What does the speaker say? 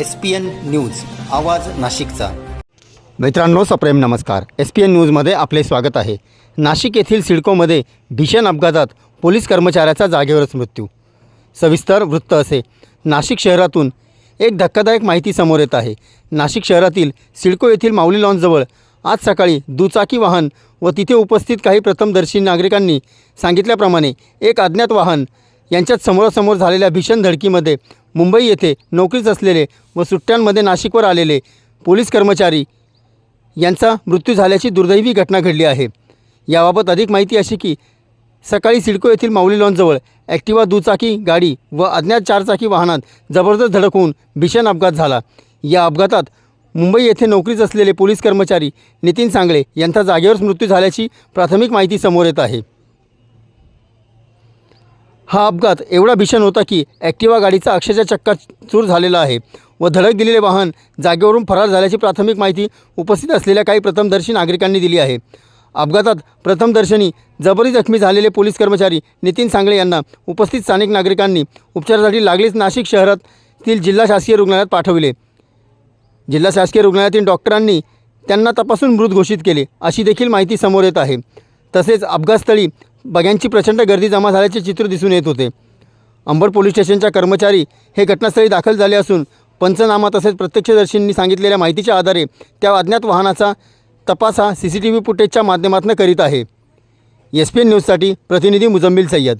S P N news आवाज नाशिकचा. मित्रांनो सप्रेम नमस्कार. एस पी एन न्यूजमध्ये आपले स्वागत आहे. नाशिक येथील सिडकोमध्ये भीषण अपघातात पोलीस कर्मचाऱ्याचा जागेवरच मृत्यू. सविस्तर वृत्त असे. नाशिक शहरातून एक धक्कादायक माहिती समोर येत आहे. नाशिक शहरातील सिडको येथील माऊली लॉन्सजवळ आज सकाळी दुचाकी वाहन व तिथे उपस्थित काही प्रथमदर्शी नागरिकांनी सांगितल्याप्रमाणे एक अज्ञात वाहन यांच्यात समोरासमोर झालेल्या भीषण धडकीमध्ये मुंबई येथे नोकरीच असलेले व सुट्ट्यांमध्ये नाशिकवर आलेले पोलीस कर्मचारी यांचा मृत्यू झाल्याची दुर्दैवी घटना घडली आहे. याबाबत अधिक माहिती अशी की सकाळी सिडको येथील माऊली लॉनजवळ ॲक्टिवा दुचाकी गाडी व अज्ञात चारचाकी वाहनात जबरदस्त धडक होऊन भीषण अपघात झाला. या अपघातात मुंबई येथे नोकरीच असलेले पोलीस कर्मचारी नितीन सांगळे यांचा जागेवरच मृत्यू झाल्याची प्राथमिक माहिती समोर येत आहे. हा अपघात एवढा भीषण होता की ॲक्टिवा गाडीचा अक्षरशः चक्का चूर झालेला आहे व धडक दिलेले वाहन जागेवरून फरार झाल्याची प्राथमिक माहिती उपस्थित असलेल्या काही प्रथमदर्शी नागरिकांनी दिली आहे. अपघातात प्रथमदर्शनी जबरी जखमी झालेले पोलीस कर्मचारी नितीन सांगळे यांना उपस्थित स्थानिक नागरिकांनी उपचारासाठी लागलीच नाशिक शहरातील जिल्हा शासकीय रुग्णालयात पाठविले. जिल्हा शासकीय रुग्णालयातील डॉक्टरांनी त्यांना तपासून मृत घोषित केले अशी देखील माहिती समोर येत आहे. तसेच अपघातस्थळी बग्यांची प्रचंड गर्दी जमा झाल्याचे चित्र दिसून येत होते. अंबड पोलीस स्टेशनच्या कर्मचारी हे घटनास्थळी दाखल झाले असून पंचनामा तसेच प्रत्यक्षदर्शींनी सांगितलेल्या माहितीच्या आधारे त्या अज्ञात वाहनाचा तपास हा सी सी टी व्ही फुटेजच्या माध्यमातून करीत आहे. एस पी एन न्यूजसाठी प्रतिनिधी मुजम्मिल सय्यद.